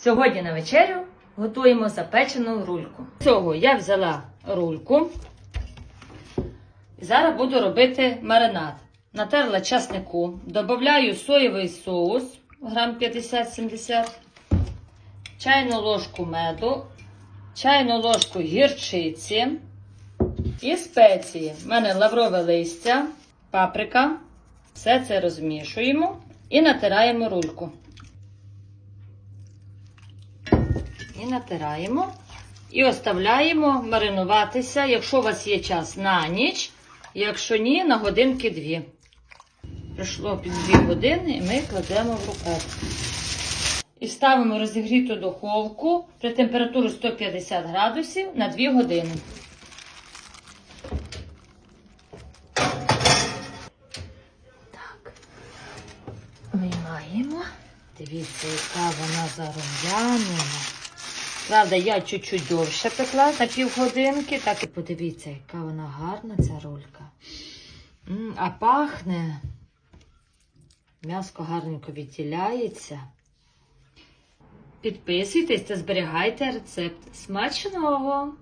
Сьогодні на вечерю готуємо запечену рульку. Цього я взяла рульку. Зараз буду робити маринад. Натерла часнику, додаю соєвий соус, грам 50-70, чайну ложку меду, чайну ложку гірчиці і спеції. У мене лаврове листя, паприка. Все це розмішуємо і натираємо рульку. І натираємо. І оставляємо маринуватися, якщо у вас є час на ніч, якщо ні, на годинки дві. Пройшло під дві години і ми кладемо в рукав. І ставимо розігріту духовку при температурі 150 градусів на 2 години. Так. Виймаємо. Дивіться, яка вона зарум'янена. Правда, я чуть-чуть довше пекла на півгодинки. Так і подивіться, яка вона гарна, ця рулька. М, а пахне. М'яско гарненько відділяється. Підписуйтесь та зберігайте рецепт. Смачного!